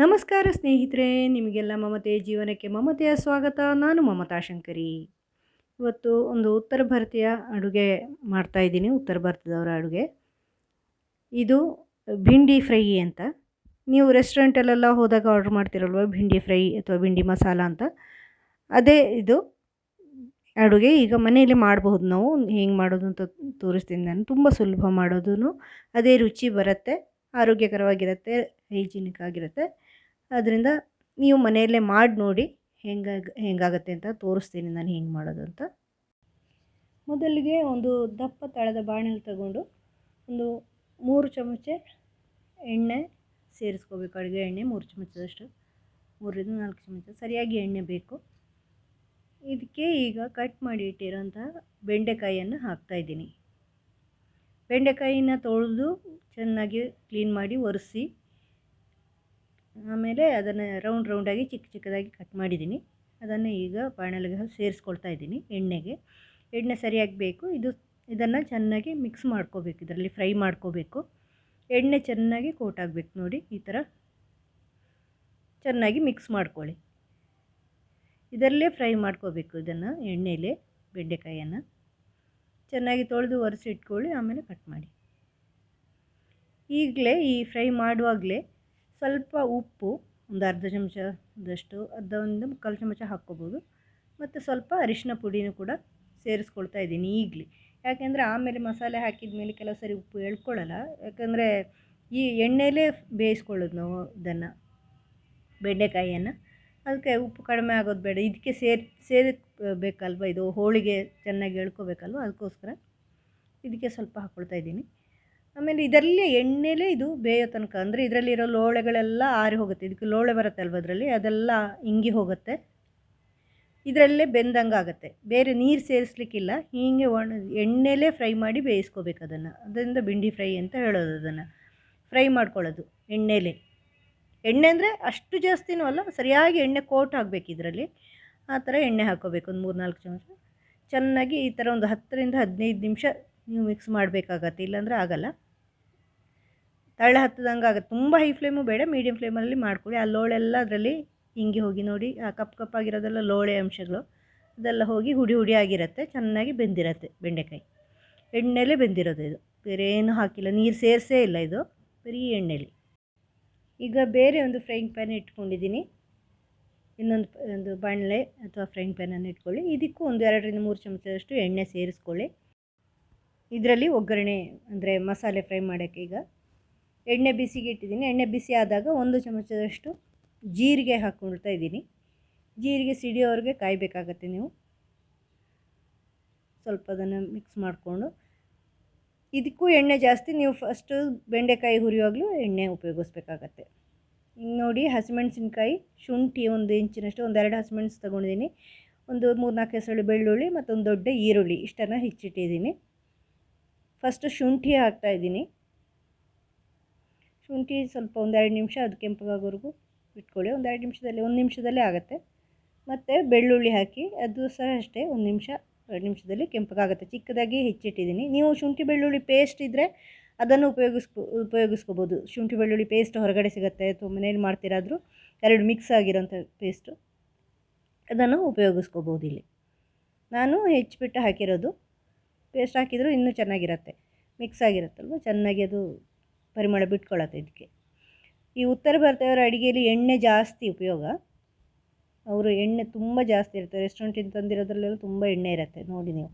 ನಮಸ್ಕಾರ ಸ್ನೇಹಿತರೆ, ನಿಮಗೆಲ್ಲ ಮಮತೆ ಜೀವನಕ್ಕೆ ಮಮತೆಯ ಸ್ವಾಗತ. ನಾನು ಮಮತಾ ಶಂಕರಿ. ಇವತ್ತು ಒಂದು ಉತ್ತರ ಭಾರತೀಯ ಅಡುಗೆ ಮಾಡ್ತಾಯಿದ್ದೀನಿ ಉತ್ತರ ಭಾರತದವರ ಅಡುಗೆ. ಇದು ಭಿಂಡಿ ಫ್ರೈ ಅಂತ. ನೀವು ರೆಸ್ಟೋರೆಂಟಲ್ಲೆಲ್ಲ ಹೋದಾಗ ಆರ್ಡ್ರ್ ಮಾಡ್ತಿರಲ್ವ ಭಿಂಡಿ ಫ್ರೈ ಅಥವಾ ಭಿಂಡಿ ಮಸಾಲ ಅಂತ? ಅದೇ ಇದು ಅಡುಗೆ. ಈಗ ಮನೆಯಲ್ಲಿ ಮಾಡಬಹುದು ನಾವು. ಹೆಂಗೆ ಮಾಡೋದು ಅಂತ ತೋರಿಸ್ತೀನಿ ನಾನು. ತುಂಬ ಸುಲಭ ಮಾಡೋದು ಅದೇ ರುಚಿ ಬರುತ್ತೆ, ಆರೋಗ್ಯಕರವಾಗಿರುತ್ತೆ, ಹೈಜಿನಿಕ್ ಆಗಿರುತ್ತೆ. ಅದರಿಂದ ನೀವು ಮನೆಯಲ್ಲೇ ಮಾಡಿ ನೋಡಿ ಹೆಂಗಾಗಿ, ಹೆಂಗಾಗತ್ತೆ ಅಂತ ತೋರಿಸ್ತೀನಿ ನಾನು ಹೆಂಗೆ ಮಾಡೋದು ಅಂತ. ಮೊದಲಿಗೆ ಒಂದು ದಪ್ಪ ತಳದ ಬಾಣಲೆ ತಗೊಂಡು ಒಂದು ಮೂರು ಚಮಚ ಎಣ್ಣೆ ಸೇರಿಸ್ಕೋಬೇಕು. ಅಡುಗೆ ಎಣ್ಣೆ ಮೂರು ಚಮಚದಷ್ಟು, ಮೂರರಿಂದ ನಾಲ್ಕು ಚಮಚ ಸರಿಯಾಗಿ ಎಣ್ಣೆ ಬೇಕು. ಇದಕ್ಕೆ ಈಗ ಕಟ್ ಮಾಡಿ ಇಟ್ಟಿರೋಂಥ ಬೆಂಡೆಕಾಯಿಯನ್ನು ಹಾಕ್ತಾಯಿದ್ದೀನಿ ಬೆಂಡೆಕಾಯಿನ ತೊಳೆದು ಚೆನ್ನಾಗಿ ಕ್ಲೀನ್ ಮಾಡಿ ಒರೆಸಿ ಆಮೇಲೆ ಅದನ್ನು ರೌಂಡ್ ರೌಂಡಾಗಿ ಚಿಕ್ಕ ಚಿಕ್ಕದಾಗಿ ಕಟ್ ಮಾಡಿದ್ದೀನಿ ಅದನ್ನು ಈಗ ಬಾಣಲೆಗೆ ಸೇರಿಸ್ಕೊಳ್ತಾ ಇದ್ದೀನಿ ಎಣ್ಣೆಗೆ. ಎಣ್ಣೆ ಸರಿಯಾಗಿ ಬೇಕು ಇದು ಇದನ್ನು ಚೆನ್ನಾಗಿ ಮಿಕ್ಸ್ ಮಾಡ್ಕೋಬೇಕು, ಇದರಲ್ಲಿ ಫ್ರೈ ಮಾಡ್ಕೋಬೇಕು. ಎಣ್ಣೆ ಚೆನ್ನಾಗಿ ಕೋಟ್ ಆಗಬೇಕು ನೋಡಿ, ಈ ಥರ ಚೆನ್ನಾಗಿ ಮಿಕ್ಸ್ ಮಾಡ್ಕೊಳ್ಳಿ. ಇದರಲ್ಲೇ ಫ್ರೈ ಮಾಡ್ಕೋಬೇಕು ಇದನ್ನು ಎಣ್ಣೆಲೇ ಬೆಂಡೆಕಾಯಿಯನ್ನು ಚೆನ್ನಾಗಿ ತೊಳೆದು ಒರೆಸಿ ಇಟ್ಕೊಳ್ಳಿ ಆಮೇಲೆ ಕಟ್ ಮಾಡಿ. ಈಗಲೇ ಈ ಫ್ರೈ ಮಾಡುವಾಗಲೇ ಸ್ವಲ್ಪ ಉಪ್ಪು, ಒಂದು ಅರ್ಧ ಚಮಚದಷ್ಟು, ಅರ್ಧ ಒಂದು ಮುಕ್ಕಾಲು ಚಮಚ ಹಾಕ್ಕೋಬೋದು. ಮತ್ತು ಸ್ವಲ್ಪ ಅರಿಶಿನ ಪುಡಿನೂ ಕೂಡ ಸೇರಿಸ್ಕೊಳ್ತಾ ಇದ್ದೀನಿ ಈಗಲೇ. ಯಾಕೆಂದರೆ ಆಮೇಲೆ ಮಸಾಲೆ ಹಾಕಿದ ಮೇಲೆ ಕೆಲವು ಸರಿ ಉಪ್ಪು ಎಳ್ಕೊಳ್ಳಲ್ಲ. ಯಾಕಂದರೆ ಈ ಎಣ್ಣೆಲೇ ಬೇಯಿಸ್ಕೊಳ್ಳೋದು ನಾವು ಇದನ್ನು, ಬೆಂಡೆಕಾಯಿಯನ್ನು. ಅದಕ್ಕೆ ಉಪ್ಪು ಕಡಿಮೆ ಆಗೋದು ಬೇಡ. ಇದಕ್ಕೆ ಸೇರಿ ಸೇರಿ ಬೇಕಲ್ವ ಇದು ಹೋಳಿಗೆ ಚೆನ್ನಾಗಿ ಎಳ್ಕೊಬೇಕಲ್ವ? ಅದಕ್ಕೋಸ್ಕರ ಇದಕ್ಕೆ ಸ್ವಲ್ಪ ಹಾಕ್ಕೊಳ್ತಾ ಇದ್ದೀನಿ. ಆಮೇಲೆ ಇದರಲ್ಲೇ ಎಣ್ಣೆಲೇ ಇದು ಬೇಯೋ ತನಕ. ಅಂದರೆ ಇದರಲ್ಲಿರೋ ಲೋಳೆಗಳೆಲ್ಲ ಆರಿ ಹೋಗುತ್ತೆ. ಇದಕ್ಕೆ ಲೋಳೆ ಬರುತ್ತೆ ಅಲ್ವ ಅದರಲ್ಲಿ? ಅದೆಲ್ಲ ಇಂಗಿ ಹೋಗುತ್ತೆ. ಇದರಲ್ಲೇ ಬೆಂದಂಗೆ ಆಗುತ್ತೆ. ಬೇರೆ ನೀರು ಸೇರಿಸ್ಲಿಕ್ಕಿಲ್ಲ. ಹೀಗೆ ಒಣ, ಎಣ್ಣೆಲೇ ಫ್ರೈ ಮಾಡಿ ಬೇಯಿಸ್ಕೋಬೇಕು ಅದನ್ನು. ಅದರಿಂದ ಬಿಂಡಿ ಫ್ರೈ ಅಂತ ಹೇಳೋದು ಅದನ್ನು. ಫ್ರೈ ಮಾಡ್ಕೊಳ್ಳೋದು ಎಣ್ಣೆಲೇ. ಎಣ್ಣೆ ಅಂದರೆ ಅಷ್ಟು ಜಾಸ್ತಿನೂ ಅಲ್ಲ, ಸರಿಯಾಗಿ ಎಣ್ಣೆ ಕೋಟ್ ಆಗಬೇಕು ಇದರಲ್ಲಿ. ಆ ಥರ ಎಣ್ಣೆ ಹಾಕೋಬೇಕು ಒಂದು ಮೂರು ನಾಲ್ಕು ಚಮಚ. ಚೆನ್ನಾಗಿ ಈ ಥರ ಒಂದು ಹತ್ತರಿಂದ ಹದಿನೈದು ನಿಮಿಷ ನೀವು ಮಿಕ್ಸ್ ಮಾಡಬೇಕಾಗತ್ತೆ. ಇಲ್ಲಾಂದರೆ ಆಗಲ್ಲ. ತಳ ಹತ್ತದಂಗೆ ಆಗುತ್ತೆ. ತುಂಬ ಹೈ ಫ್ಲೇಮು ಬೇಡ ಮೀಡಿಯಮ್ ಫ್ಲೇಮಲ್ಲಿ ಮಾಡ್ಕೊಳ್ಳಿ ಆ ಲೋಳೆಲ್ಲ ಅದರಲ್ಲಿ ಹಿಂಗೆ ಹೋಗಿ ನೋಡಿ, ಆ ಕಪ್ಪು ಕಪ್ಪಾಗಿರೋದೆಲ್ಲ ಲೋಳೆ ಅಂಶಗಳು, ಅದೆಲ್ಲ ಹೋಗಿ ಹುಡಿ ಹುಡಿ ಆಗಿರುತ್ತೆ, ಚೆನ್ನಾಗಿ ಬೆಂದಿರತ್ತೆ ಬೆಂಡೆಕಾಯಿ. ಎಣ್ಣೆಲೆ ಬೆಂದಿರೋದು ಇದು. ಬೇರೆ ಏನು ಹಾಕಿಲ್ಲ. ನೀರು ಸೇರಿಸೇ ಇಲ್ಲ ಇದು. ಬರೀ ಎಣ್ಣೆಲಿ. ಈಗ ಬೇರೆ ಒಂದು ಫ್ರೈಂಗ್ ಪ್ಯಾನ್ ಇಟ್ಕೊಂಡಿದ್ದೀನಿ. ಇನ್ನೊಂದು ಒಂದು ಬಾಣಲೆ ಅಥವಾ ಫ್ರೈಂಗ್ ಪ್ಯಾನನ್ನು ಇಟ್ಕೊಳ್ಳಿ. ಇದಕ್ಕೂ ಒಂದು ಎರಡರಿಂದ ಮೂರು ಚಮಚದಷ್ಟು ಎಣ್ಣೆ ಸೇರಿಸ್ಕೊಳ್ಳಿ. ಇದರಲ್ಲಿ ಒಗ್ಗರಣೆ ಅಂದರೆ ಮಸಾಲೆ ಫ್ರೈ ಮಾಡೋಕ್ಕೆ ಈಗ ಎಣ್ಣೆ ಬಿಸಿಗೆ ಇಟ್ಟಿದ್ದೀನಿ. ಎಣ್ಣೆ ಬಿಸಿ ಆದಾಗ ಒಂದು ಚಮಚದಷ್ಟು ಜೀರಿಗೆ ಹಾಕ್ಕೊಳ್ತಾ ಇದ್ದೀನಿ. ಜೀರಿಗೆ ಸಿಡಿಯೋವರೆಗೆ ಕಾಯಬೇಕಾಗತ್ತೆ ನೀವು. ಸ್ವಲ್ಪ ಅದನ್ನು ಮಿಕ್ಸ್ ಮಾಡಿಕೊಂಡು. ಇದಕ್ಕೂ ಎಣ್ಣೆ ಜಾಸ್ತಿ, ನೀವು ಫಸ್ಟು ಬೆಂಡೆಕಾಯಿ ಹುರಿಯುವಾಗಲೂ ಎಣ್ಣೆ ಉಪಯೋಗಿಸ್ಬೇಕಾಗತ್ತೆ. ನೋಡಿ, ಹಸಿಮೆಣಸಿನ್ಕಾಯಿ ಶುಂಠಿ ಒಂದು ಇಂಚಿನಷ್ಟು, ಒಂದು ಎರಡು ಹಸಿಮೆಣಸು ತೊಗೊಂಡಿದ್ದೀನಿ. ಒಂದು ಮೂರು ನಾಲ್ಕು ಹೆಸರು ಬೆಳ್ಳುಳ್ಳಿ ಮತ್ತೊಂದು ದೊಡ್ಡ ಈರುಳ್ಳಿ ಇಷ್ಟನ್ನು ಹೆಚ್ಚಿಟ್ಟಿದ್ದೀನಿ. ಫಸ್ಟು ಶುಂಠಿ ಹಾಕ್ತಾಯಿದ್ದೀನಿ ಶುಂಠಿ ಸ್ವಲ್ಪ ಒಂದೆರಡು ನಿಮಿಷ ಅದು ಕೆಂಪಗಾಗೋವರೆಗೂ ಇಟ್ಕೊಳ್ಳಿ. ಒಂದೆರಡು ನಿಮಿಷದಲ್ಲಿ, ಒಂದು ನಿಮಿಷದಲ್ಲೇ ಆಗುತ್ತೆ. ಮತ್ತು ಬೆಳ್ಳುಳ್ಳಿ ಹಾಕಿ, ಅದು ಸಹ ಅಷ್ಟೇ, ಒಂದು ನಿಮಿಷ, ಎರಡು ನಿಮಿಷದಲ್ಲಿ ಕೆಂಪಗಾಗುತ್ತೆ. ಚಿಕ್ಕದಾಗಿ ಹೆಚ್ಚಿಟ್ಟಿದ್ದೀನಿ. ನೀವು ಶುಂಠಿ ಬೆಳ್ಳುಳ್ಳಿ ಪೇಸ್ಟ್ ಇದ್ದರೆ ಅದನ್ನು ಉಪಯೋಗಿಸ್ಕೊ, ಉಪಯೋಗಿಸ್ಕೋಬೋದು. ಶುಂಠಿ ಬೆಳ್ಳುಳ್ಳಿ ಪೇಸ್ಟ್ ಹೊರಗಡೆ ಸಿಗುತ್ತೆ, ಅಥವಾ ಮನೇಲಿ ಮಾಡ್ತಿರಾದರೂ ಎರಡು ಮಿಕ್ಸ್ ಆಗಿರೋಂಥ ಪೇಸ್ಟು ಅದನ್ನು ಉಪಯೋಗಿಸ್ಕೋಬೋದು ಇಲ್ಲಿ. ನಾನು ಹೆಚ್ಚಿಬಿಟ್ಟು ಹಾಕಿರೋದು ಪೇಸ್ಟ್ ಹಾಕಿದರೂ ಇನ್ನೂ ಚೆನ್ನಾಗಿರುತ್ತೆ. ಮಿಕ್ಸ್ ಆಗಿರುತ್ತಲ್ವ? ಚೆನ್ನಾಗಿ ಅದು ಪರಿಮಳ ಬಿಟ್ಕೊಳ್ಳುತ್ತೆ ಇದಕ್ಕೆ. ಈ ಉತ್ತರ ಭಾರತದವರ ಅಡುಗೆಯಲ್ಲಿ ಎಣ್ಣೆ ಜಾಸ್ತಿ ಉಪಯೋಗ. ಅವರು ಎಣ್ಣೆ ತುಂಬ ಜಾಸ್ತಿ ಇರುತ್ತೆ ರೆಸ್ಟೋರೆಂಟಿಂದ ತಂದಿರೋದ್ರಲ್ಲೆಲ್ಲ ತುಂಬ ಎಣ್ಣೆ ಇರುತ್ತೆ, ನೋಡಿ ನೀವು.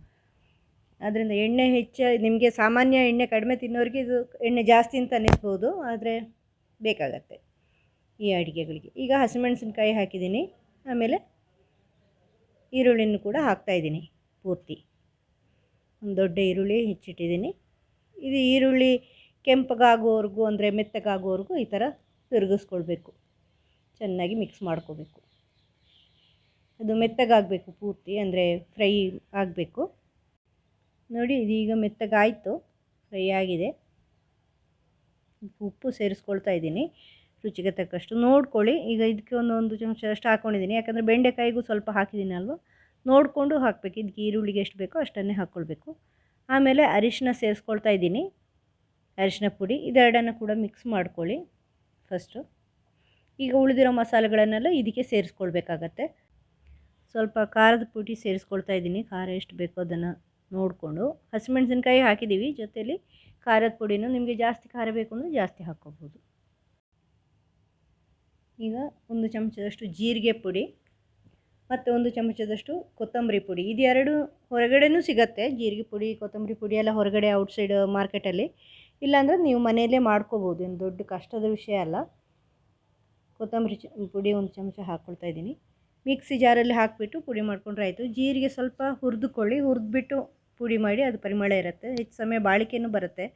ಆದ್ದರಿಂದ ಎಣ್ಣೆ ಹೆಚ್ಚು, ನಿಮಗೆ ಸಾಮಾನ್ಯ ಎಣ್ಣೆ ಕಡಿಮೆ ತಿನ್ನೋರಿಗೆ ಇದು ಎಣ್ಣೆ ಜಾಸ್ತಿ ಅಂತ ಅನ್ನಿಸ್ಬೋದು ಆದರೆ ಬೇಕಾಗತ್ತೆ ಈ ಅಡುಗೆಗಳಿಗೆ. ಈಗ ಹಸಿಮೆಣಸಿನ್ಕಾಯಿ ಹಾಕಿದ್ದೀನಿ, ಆಮೇಲೆ ಈರುಳ್ಳಿನೂ ಕೂಡ ಹಾಕ್ತಾಯಿದ್ದೀನಿ ಪೂರ್ತಿ. ಒಂದು ದೊಡ್ಡ ಈರುಳ್ಳಿ ಹೆಚ್ಚಿಟ್ಟಿದ್ದೀನಿ. ಇದು ಈರುಳ್ಳಿ ಕೆಂಪಗಾಗೋವರೆಗೂ ಅಂದರೆ ಮೆತ್ತಗಾಗೋವರೆಗೂ ಈ ಥರ ತಿರುಗಿಸ್ಕೊಳ್ಬೇಕು. ಚೆನ್ನಾಗಿ ಮಿಕ್ಸ್ ಮಾಡ್ಕೋಬೇಕು. ಅದು ಮೆತ್ತಗಾಗಬೇಕು ಪೂರ್ತಿ, ಅಂದರೆ ಫ್ರೈ ಆಗಬೇಕು. ನೋಡಿ, ಇದೀಗ ಮೆತ್ತಗಾಯಿತು, ಫ್ರೈ ಆಗಿದೆ. ಉಪ್ಪು ಸೇರಿಸ್ಕೊಳ್ತಾ ಇದ್ದೀನಿ, ರುಚಿಗೆ ತಕ್ಕಷ್ಟು. ನೋಡ್ಕೊಳ್ಳಿ, ಈಗ ಇದಕ್ಕೆ ಒಂದೊಂದು ಒಂದು ಚಮಚ ಅಷ್ಟು ಹಾಕ್ಕೊಂಡಿದ್ದೀನಿ ಯಾಕಂದರೆ ಬೆಂಡೆಕಾಯಿಗೂ ಸ್ವಲ್ಪ ಹಾಕಿದ್ದೀನಿ ಅಲ್ವಾ ನೋಡಿಕೊಂಡು ಹಾಕಬೇಕು. ಇದಕ್ಕೆ ಈರುಳ್ಳಿಗೆ ಎಷ್ಟು ಬೇಕೋ ಅಷ್ಟನ್ನೇ ಹಾಕ್ಕೊಳ್ಬೇಕು. ಆಮೇಲೆ ಅರಿಶಿನ ಸೇರಿಸ್ಕೊಳ್ತಾ ಇದ್ದೀನಿ. ಅರಿಶಿನ ಪುಡಿ ಇದೆರಡನ್ನು ಕೂಡ ಮಿಕ್ಸ್ ಮಾಡ್ಕೊಳ್ಳಿ ಫಸ್ಟು ಈಗ ಉಳಿದಿರೋ ಮಸಾಲೆಗಳನ್ನೆಲ್ಲ ಇದಕ್ಕೆ ಸೇರಿಸ್ಕೊಳ್ಬೇಕಾಗತ್ತೆ. ಸ್ವಲ್ಪ ಖಾರದ ಪುಡಿ ಸೇರಿಸ್ಕೊಳ್ತಾ ಇದ್ದೀನಿ. ಖಾರ ಎಷ್ಟು ಬೇಕೋ ಅದನ್ನು ನೋಡಿಕೊಂಡು. ಹಸಿಮೆಣಸಿನ್ಕಾಯಿ ಹಾಕಿದ್ದೀವಿ. ಜೊತೆಯಲ್ಲಿ ಖಾರದ ಪುಡಿನೂ ನಿಮಗೆ ಜಾಸ್ತಿ ಖಾರ ಬೇಕು ಅಂದರೆ ಜಾಸ್ತಿ ಹಾಕ್ಕೋಬೋದು. ಈಗ ಒಂದು ಚಮಚದಷ್ಟು ಜೀರಿಗೆ ಪುಡಿ ಮತ್ತು ಒಂದು ಚಮಚದಷ್ಟು ಕೊತ್ತಂಬರಿ ಪುಡಿ. ಇದೆರಡು ಎರಡು ಹೊರಗಡೆನೂ ಸಿಗತ್ತೆ. ಜೀರಿಗೆ ಪುಡಿ, ಕೊತ್ತಂಬರಿ ಪುಡಿ ಎಲ್ಲ ಹೊರಗಡೆ ಔಟ್ಸೈಡ್ ಮಾರ್ಕೆಟಲ್ಲಿ ಇಲ್ಲಾಂದರೆ ನೀವು ಮನೆಯಲ್ಲೇ ಮಾಡ್ಕೋಬೋದು, ಏನು ದೊಡ್ಡ ಕಷ್ಟದ ವಿಷಯ ಅಲ್ಲ. ಕೊತ್ತಂಬರಿ ಪುಡಿ ಒಂದು ಚಮಚ ಹಾಕ್ಕೊಳ್ತಾ ಇದ್ದೀನಿ. ಮಿಕ್ಸಿ ಜಾರಲ್ಲಿ ಹಾಕಿಬಿಟ್ಟು ಪುಡಿ ಮಾಡ್ಕೊಂಡ್ರೆ ಆಯಿತು. ಜೀರಿಗೆ ಸ್ವಲ್ಪ ಹುರಿದುಕೊಳ್ಳಿ, ಹುರಿದ್ಬಿಟ್ಟು ಪುಡಿ ಮಾಡಿ ಅದು ಪರಿಮಳ ಇರುತ್ತೆ. ಹೆಚ್ಚು ಸಮಯ ಬಾಳಿಕೆನೂ ಬರುತ್ತೆ.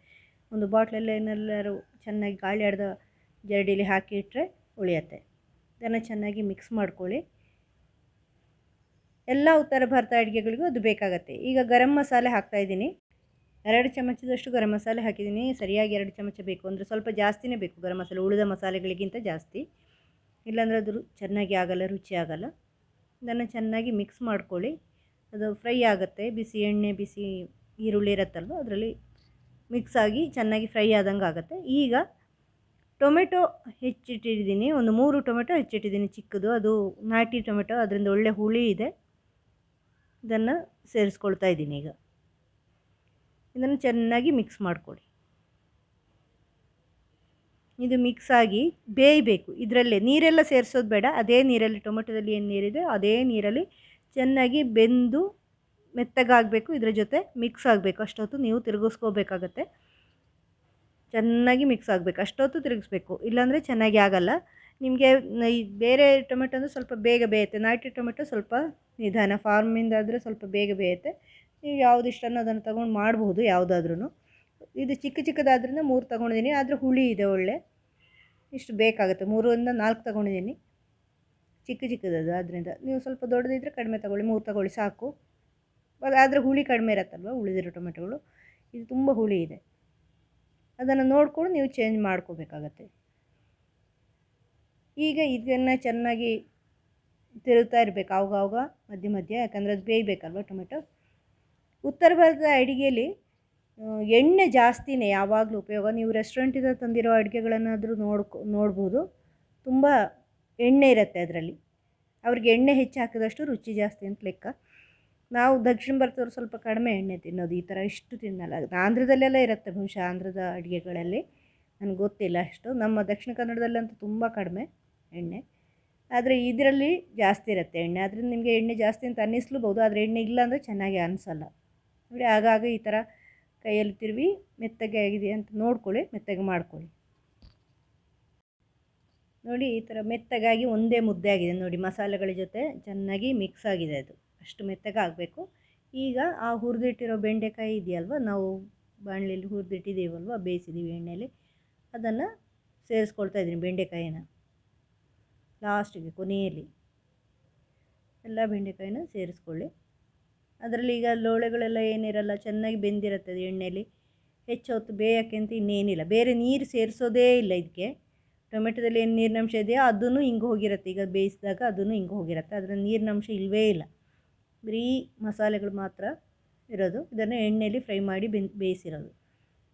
ಒಂದು ಬಾಟ್ಲಲ್ಲಿ ಏನೆಲ್ಲರೂ ಚೆನ್ನಾಗಿ ಗಾಳಿ ಆಡ್ದ ಜರಡಿಲಿ ಹಾಕಿ ಇಟ್ಟರೆ ಉಳಿಯತ್ತೆ. ಇದನ್ನು ಚೆನ್ನಾಗಿ ಮಿಕ್ಸ್ ಮಾಡ್ಕೊಳ್ಳಿ. ಎಲ್ಲ ಉತ್ತರ ಭಾರತ ಅಡುಗೆಗಳಿಗೂ ಅದು ಬೇಕಾಗತ್ತೆ. ಈಗ ಗರಂ ಮಸಾಲೆ ಹಾಕ್ತಾಯಿದ್ದೀನಿ ಎರಡು ಚಮಚದಷ್ಟು ಗರಂ ಮಸಾಲೆ ಹಾಕಿದ್ದೀನಿ. ಸರಿಯಾಗಿ ಎರಡು ಚಮಚ ಬೇಕು. ಅಂದರೆ ಸ್ವಲ್ಪ ಜಾಸ್ತಿನೇ ಬೇಕು ಗರಂ ಮಸಾಲೆ. ಉಳಿದ ಮಸಾಲೆಗಳಿಗಿಂತ ಜಾಸ್ತಿ. ಇಲ್ಲಾಂದರೆ ಅದು ಚೆನ್ನಾಗಿ ಆಗಲ್ಲ, ರುಚಿ ಆಗಲ್ಲ. ಇದನ್ನು ಚೆನ್ನಾಗಿ ಮಿಕ್ಸ್ ಮಾಡ್ಕೊಳ್ಳಿ. ಅದು ಫ್ರೈ ಆಗುತ್ತೆ. ಬಿಸಿ ಎಣ್ಣೆ, ಬಿಸಿ ಈರುಳ್ಳಿ ಇರುತ್ತಲ್ವ, ಅದರಲ್ಲಿ ಮಿಕ್ಸ್ ಆಗಿ ಚೆನ್ನಾಗಿ ಫ್ರೈ ಆದಂಗೆ ಆಗುತ್ತೆ. ಈಗ ಟೊಮೆಟೊ ಹೆಚ್ಚಿಟ್ಟಿದ್ದೀನಿ. ಒಂದು ಮೂರು ಟೊಮೆಟೊ ಹೆಚ್ಚಿಟ್ಟಿದ್ದೀನಿ ಚಿಕ್ಕದು. ಅದು ನಾಟಿ ಟೊಮೆಟೊ. ಅದರಿಂದ ಒಳ್ಳೆ ಹುಳಿ ಇದೆ. ಇದನ್ನು ಸೇರಿಸ್ಕೊಳ್ತಾ ಇದ್ದೀನಿ ಈಗ. ಇದನ್ನು ಚೆನ್ನಾಗಿ ಮಿಕ್ಸ್ ಮಾಡಿಕೊಡಿ. ಇದು ಮಿಕ್ಸ್ ಆಗಿ ಬೇಯಬೇಕು. ಇದರಲ್ಲೇ ನೀರೆಲ್ಲ ಸೇರಿಸೋದು ಬೇಡ. ಅದೇ ನೀರಲ್ಲಿ ಟೊಮೆಟೊದಲ್ಲಿ ಏನು ನೀರಿದೆ ಅದೇ ನೀರಲ್ಲಿ ಚೆನ್ನಾಗಿ ಬೆಂದು ಮೆತ್ತಗಾಗಬೇಕು. ಇದರ ಜೊತೆ ಮಿಕ್ಸ್ ಆಗಬೇಕು. ಅಷ್ಟೊತ್ತು ನೀವು ತಿರುಗಿಸ್ಕೋಬೇಕಾಗತ್ತೆ. ಚೆನ್ನಾಗಿ ಮಿಕ್ಸ್ ಆಗಬೇಕು. ಅಷ್ಟೊತ್ತು ತಿರುಗಿಸ್ಬೇಕು. ಇಲ್ಲಾಂದರೆ ಚೆನ್ನಾಗಿ ಆಗಲ್ಲ. ನಿಮಗೆ ಬೇರೆ ಟೊಮೆಟೊ ಅಂದರೆ ಸ್ವಲ್ಪ ಬೇಗ ಬೇಯುತ್ತೆ. ನಾಟಿ ಟೊಮೆಟೊ ಸ್ವಲ್ಪ ನಿಧಾನ. ಫಾರ್ಮಿಂದ ಆದರೆ ಸ್ವಲ್ಪ ಬೇಗ ಬೇಯುತ್ತೆ. ನೀವು ಯಾವ್ದು ಇಷ್ಟನೋ ಅದನ್ನು ತೊಗೊಂಡು ಮಾಡ್ಬೋದು ಯಾವುದಾದ್ರೂ ಇದು ಚಿಕ್ಕ ಚಿಕ್ಕದಾದ್ರಿಂದ ಮೂರು ತೊಗೊಂಡಿದ್ದೀನಿ ಆದರೆ ಹುಳಿ ಇದೆ ಒಳ್ಳೆ. ಇಷ್ಟು ಬೇಕಾಗುತ್ತೆ, ಮೂರರಿಂದ ನಾಲ್ಕು ತೊಗೊಂಡಿದ್ದೀನಿ ಚಿಕ್ಕ ಚಿಕ್ಕದದು ಆದ್ದರಿಂದ ನೀವು ಸ್ವಲ್ಪ ದೊಡ್ಡದಿದ್ದರೆ ಕಡಿಮೆ ತೊಗೊಳ್ಳಿ, ಮೂರು ತೊಗೊಳ್ಳಿ ಸಾಕು. ಆದರೆ ಹುಳಿ ಕಡಿಮೆ ಇರತ್ತಲ್ವ, ಉಳಿದಿರೋ ಟೊಮೆಟೊಗಳು. ಇದು ತುಂಬ ಹುಳಿ ಇದೆ. ಅದನ್ನು ನೋಡಿಕೊಂಡು ನೀವು ಚೇಂಜ್ ಮಾಡ್ಕೋಬೇಕಾಗತ್ತೆ. ಈಗ ಇದನ್ನು ಚೆನ್ನಾಗಿ ತಿರುಗ್ತಾ ಇರಬೇಕು, ಆವಾಗ ಆವಾಗ ಮಧ್ಯ ಮಧ್ಯ, ಯಾಕಂದರೆ ಅದು ಬೇಯಬೇಕಲ್ವ ಟೊಮೆಟೊ. ಉತ್ತರ ಭಾರತದ ಅಡುಗೆಯಲ್ಲಿ ಎಣ್ಣೆ ಜಾಸ್ತಿನೇ ಯಾವಾಗಲೂ ಉಪಯೋಗ. ನೀವು ರೆಸ್ಟೋರೆಂಟಿಂದ ತಂದಿರೋ ಅಡುಗೆಗಳನ್ನಾದರೂ ನೋಡ್ಕೊ, ನೋಡ್ಬೋದು. ತುಂಬ ಎಣ್ಣೆ ಇರುತ್ತೆ ಅದರಲ್ಲಿ. ಅವ್ರಿಗೆ ಎಣ್ಣೆ ಹೆಚ್ಚು ಹಾಕಿದಷ್ಟು ರುಚಿ ಜಾಸ್ತಿ ಅಂತ ಲೆಕ್ಕ. ನಾವು ದಕ್ಷಿಣ ಭಾರತದವ್ರು ಸ್ವಲ್ಪ ಕಡಿಮೆ ಎಣ್ಣೆ ತಿನ್ನೋದು ಈ ಥರ ಇಷ್ಟು ತಿನ್ನಲ್ಲ. ಆಂಧ್ರದಲ್ಲೆಲ್ಲ ಇರುತ್ತೆ ಬಹುಶಃ ಆಂಧ್ರದ ಅಡುಗೆಗಳಲ್ಲಿ. ನನಗೆ ಗೊತ್ತಿಲ್ಲ ಅಷ್ಟು. ನಮ್ಮ ದಕ್ಷಿಣ ಕನ್ನಡದಲ್ಲಂತೂ ತುಂಬ ಕಡಿಮೆ ಎಣ್ಣೆ. ಆದರೆ ಇದರಲ್ಲಿ ಜಾಸ್ತಿ ಇರುತ್ತೆ ಎಣ್ಣೆ. ಅದರಿಂದ ನಿಮಗೆ ಎಣ್ಣೆ ಜಾಸ್ತಿ ಅಂತ ಅನ್ನಿಸ್ಲೂಬೋದು ಆದರೆ ಎಣ್ಣೆ ಇಲ್ಲ ಅಂದರೆ ಚೆನ್ನಾಗಿ ಅನಿಸಲ್ಲ. ನೋಡಿ, ಆಗಾಗ ಈ ಥರ ಕೈಯಲ್ಲಿ ತಿರುವಿ ಮೆತ್ತಗೆ ಆಗಿದೆ ಅಂತ ನೋಡ್ಕೊಳ್ಳಿ, ಮೆತ್ತಗೆ ಮಾಡ್ಕೊಳ್ಳಿ. ನೋಡಿ, ಈ ಥರ ಮೆತ್ತಗಾಗಿ ಒಂದೇ ಮುದ್ದೆ ಆಗಿದೆ ನೋಡಿ, ಮಸಾಲೆಗಳ ಜೊತೆ ಚೆನ್ನಾಗಿ ಮಿಕ್ಸ್ ಆಗಿದೆ ಅದು. ಅಷ್ಟು ಮೆತ್ತಗೆ ಆಗಬೇಕು. ಈಗ ಆ ಹುರಿದಿಟ್ಟಿರೋ ಬೆಂಡೆಕಾಯಿ ಇದೆಯಲ್ವ, ನಾವು ಬಾಣಲೆಯಲ್ಲಿ ಹುರಿದಿಟ್ಟಿದ್ದೀವಲ್ವ ಬೇಯಿಸಿದ್ದೀವಿ ಎಣ್ಣೆಯಲ್ಲಿ, ಅದನ್ನು ಸೇರಿಸ್ಕೊಳ್ತಾ ಇದ್ದೀನಿ ಬೆಂಡೆಕಾಯಿನ. ಲಾಸ್ಟಿಗೆ ಕೊನೆಯಲ್ಲಿ ಎಲ್ಲ ಬೆಂಡೆಕಾಯಿನ ಸೇರಿಸ್ಕೊಳ್ಳಿ. ಅದರಲ್ಲಿ ಈಗ ಲೋಳೆಗಳೆಲ್ಲ ಏನಿರಲ್ಲ, ಚೆನ್ನಾಗಿ ಬೆಂದಿರುತ್ತೆ ಅದು ಎಣ್ಣೆಯಲ್ಲಿ ಹೆಚ್ಚು ಹೊತ್ತು ಬೇಯೋಕ್ಕೆ ಅಂತ ಇನ್ನೇನಿಲ್ಲ. ಬೇರೆ ನೀರು ಸೇರಿಸೋದೇ ಇಲ್ಲ ಇದಕ್ಕೆ ಟೊಮೆಟೊದಲ್ಲಿ ಏನು ನೀರಿನಂಶ ಇದೆಯೋ ಅದೂ ಹಿಂಗೆ ಹೋಗಿರುತ್ತೆ. ಈಗ ಬೇಯಿಸಿದಾಗ ಅದೂ ಹಿಂಗೆ ಹೋಗಿರುತ್ತೆ. ಅದರ ನೀರಿನಂಶ ಇಲ್ಲವೇ ಇಲ್ಲ. ಬರೀ ಮಸಾಲೆಗಳು ಮಾತ್ರ ಇರೋದು. ಇದನ್ನು ಎಣ್ಣೆಯಲ್ಲಿ ಫ್ರೈ ಮಾಡಿ ಬೆನ್, ಬೇಯಿಸಿರೋದು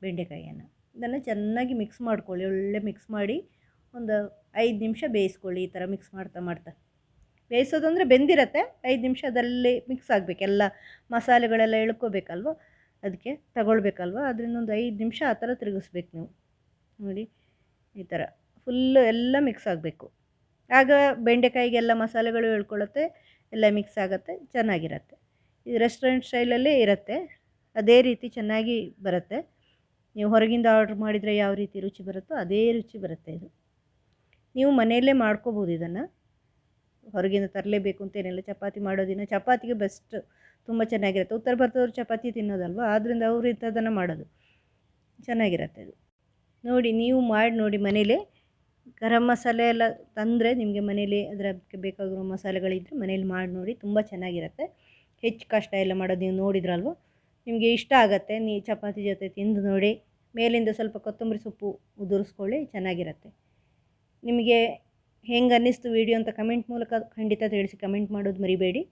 ಬೆಂಡೆಕಾಯಿಯನ್ನು. ಇದನ್ನು ಚೆನ್ನಾಗಿ ಮಿಕ್ಸ್ ಮಾಡ್ಕೊಳ್ಳಿ. ಒಳ್ಳೆ ಮಿಕ್ಸ್ ಮಾಡಿ ಒಂದು ಐದು ನಿಮಿಷ ಬೇಯಿಸ್ಕೊಳ್ಳಿ ಈ ಥರ ಮಿಕ್ಸ್ ಮಾಡ್ತಾ ಮಾಡ್ತಾ. ಬೇಯಿಸೋದು ಅಂದರೆ ಬೆಂದಿರತ್ತೆ. ಐದು ನಿಮಿಷದಲ್ಲಿ ಮಿಕ್ಸ್ ಆಗಬೇಕು. ಎಲ್ಲ ಮಸಾಲೆಗಳೆಲ್ಲ ಎಳ್ಕೋಬೇಕಲ್ವ? ಅದಕ್ಕೆ ತಗೊಳ್ಬೇಕಲ್ವ? ಅದರಿಂದ ಒಂದು ಐದು ನಿಮಿಷ ಆ ಥರ ತಿರುಗಿಸ್ಬೇಕು ನೀವು. ನೋಡಿ, ಈ ಥರ ಫುಲ್ಲು ಎಲ್ಲ ಮಿಕ್ಸ್ ಆಗಬೇಕು. ಆಗ ಬೆಂಡೆಕಾಯಿಗೆಲ್ಲ ಮಸಾಲೆಗಳು ಎಳ್ಕೊಳ್ಳುತ್ತೆ, ಎಲ್ಲ ಮಿಕ್ಸ್ ಆಗುತ್ತೆ, ಚೆನ್ನಾಗಿರುತ್ತೆ. ಇದು ರೆಸ್ಟೋರೆಂಟ್ ಸ್ಟೈಲಲ್ಲೇ ಇರುತ್ತೆ. ಅದೇ ರೀತಿ ಚೆನ್ನಾಗಿ ಬರುತ್ತೆ. ನೀವು ಹೊರಗಿಂದ ಆರ್ಡ್ರ್ ಮಾಡಿದರೆ ಯಾವ ರೀತಿ ರುಚಿ ಬರುತ್ತೋ ಅದೇ ರುಚಿ ಬರುತ್ತೆ ಇದು. ನೀವು ಮನೆಯಲ್ಲೇ ಮಾಡ್ಕೋಬೋದು ಇದನ್ನು. ಹೊರಗಿಂದ ತರಲೇಬೇಕು ಅಂತೇನಿಲ್ಲ ಚಪಾತಿ ಮಾಡೋದಿನ ಚಪಾತಿಗೆ ಬೆಸ್ಟ್ ತುಂಬ ಚೆನ್ನಾಗಿರುತ್ತೆ. ಉತ್ತರ ಭಾರತದವ್ರು ಚಪಾತಿ ತಿನ್ನೋದಲ್ವ? ಆದ್ದರಿಂದ ಅವರು ಇಂಥದ್ದನ್ನು ಮಾಡೋದು. ಚೆನ್ನಾಗಿರುತ್ತೆ ಅದು. ನೋಡಿ, ನೀವು ಮಾಡಿ ನೋಡಿ ಮನೇಲಿ. ಗರಂ ಮಸಾಲೆ ಎಲ್ಲ ತಂದರೆ ನಿಮಗೆ ಮನೇಲಿ ಅದಕ್ಕೆ ಬೇಕಾಗಿರೋ ಮಸಾಲೆಗಳಿದ್ದರೆ ಮನೇಲಿ ಮಾಡಿ ನೋಡಿ ತುಂಬ ಚೆನ್ನಾಗಿರುತ್ತೆ. ಹೆಚ್ಚು ಕಷ್ಟ ಎಲ್ಲ ಮಾಡೋದು ನೀವು ನೋಡಿದ್ರಲ್ವ? ನಿಮಗೆ ಇಷ್ಟ ಆಗುತ್ತೆ. ನೀ ಚಪಾತಿ ಜೊತೆ ತಿಂದು ನೋಡಿ, ಮೇಲಿಂದ ಸ್ವಲ್ಪ ಕೊತ್ತಂಬರಿ ಸೊಪ್ಪು ಉದುರಿಸ್ಕೊಳ್ಳಿ, ಚೆನ್ನಾಗಿರುತ್ತೆ. ನಿಮಗೆ ಹೆಂಗೆ ಅನ್ನಿಸ್ತು ವೀಡಿಯೋ ಅಂತ ಕಮೆಂಟ್ ಮೂಲಕ ಖಂಡಿತ ತಿಳಿಸಿ ಕಮೆಂಟ್ ಮಾಡೋದು ಮರಿಬೇಡಿ.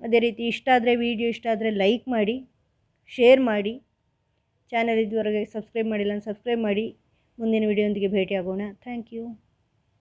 ಅದೇ ರೀತಿ ಇಷ್ಟ ಆದರೆ ವೀಡಿಯೋ ಇಷ್ಟ ಆದರೆ ಲೈಕ್ ಮಾಡಿ ಶೇರ್ ಮಾಡಿ ಚಾನಲ್ ಇದುವರೆಗೆ ಸಬ್ಸ್ಕ್ರೈಬ್ ಮಾಡಿಲ್ಲ ಸಬ್ಸ್ಕ್ರೈಬ್ ಮಾಡಿ. ಮುಂದಿನ ವೀಡಿಯೋದೊಂದಿಗೆ ಭೇಟಿಯಾಗೋಣ. Thank you